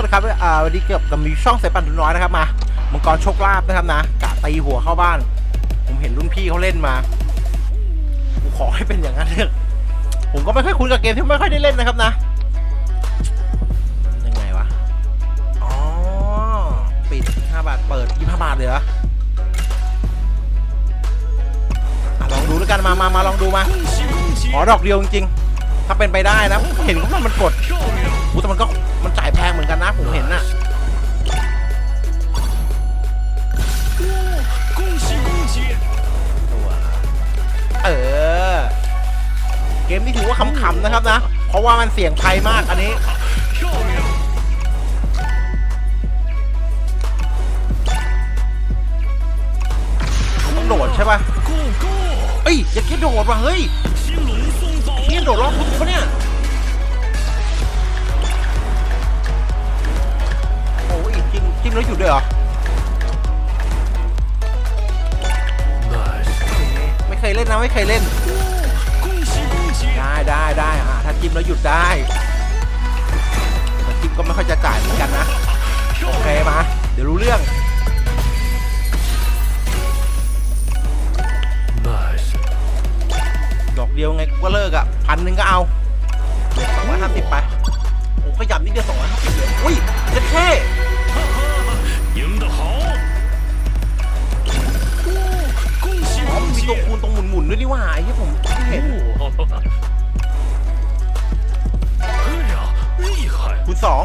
นะครับอ่าวันนี้เกือบกับมีช่องสายปั่นทุนน้อยนะครับมามังกรโชคลาภนะครับนะกะตีหัวเข้าบ้าน ผมเห็นรุ่นพี่เขาเล่นมากูขอให้เป็นอย่างนั้นเถอะผมก็ไม่ค่อยคุ้นกับเกมที่ไม่ค่อยได้เล่นนะครับนะยังไงวะอ๋อปิด5บาทเปิด25บาทเลยเหรอะลองดูแล้วกันมามามาลองดูมาอ๋อดอกเดียวจริงๆาเป็นไปได้นะผมเห็นว่ามันกดอู้แต่มันก็มันจ่ายแพงเหมือนกันนะผมเห็นน่ะเออ เกมนี้ถือว่าขำๆนะครับนะ เพราะว่ามันเสี่ยงภัยมากอันนี้ต้องโดดใช่ป่ะเอ้ยอย่าคิดโดดว่ะเฮ้ย โดดรอบทุกคนเนี่ย โอ้ยจิ้มจิ้มแล้วหยุดด้วยเหรอ ไม่เคยเล่นนะ ไม่เคยเล่น ได้ได้ได้อะถ้าจิ้มแล้วหยุดได้แต่จิ้มก็ไม่ค่อยจะจ่ายเหมือนกันนะ โอเคมา เดี๋ยวรู้เรื่อง เดียวไงก็เลิกอะพันหนึ่งก็เอาสองร้อยห้าสิบไปโอ้ขยับนิดเดียวสองร้อยห้าสิบเลยอุ้ยเจ็ดเท่มมีตัวคูณตรงหมุนหมุนด้วยนี่ว่าไอ้ที่ผมเห็นคุณสอง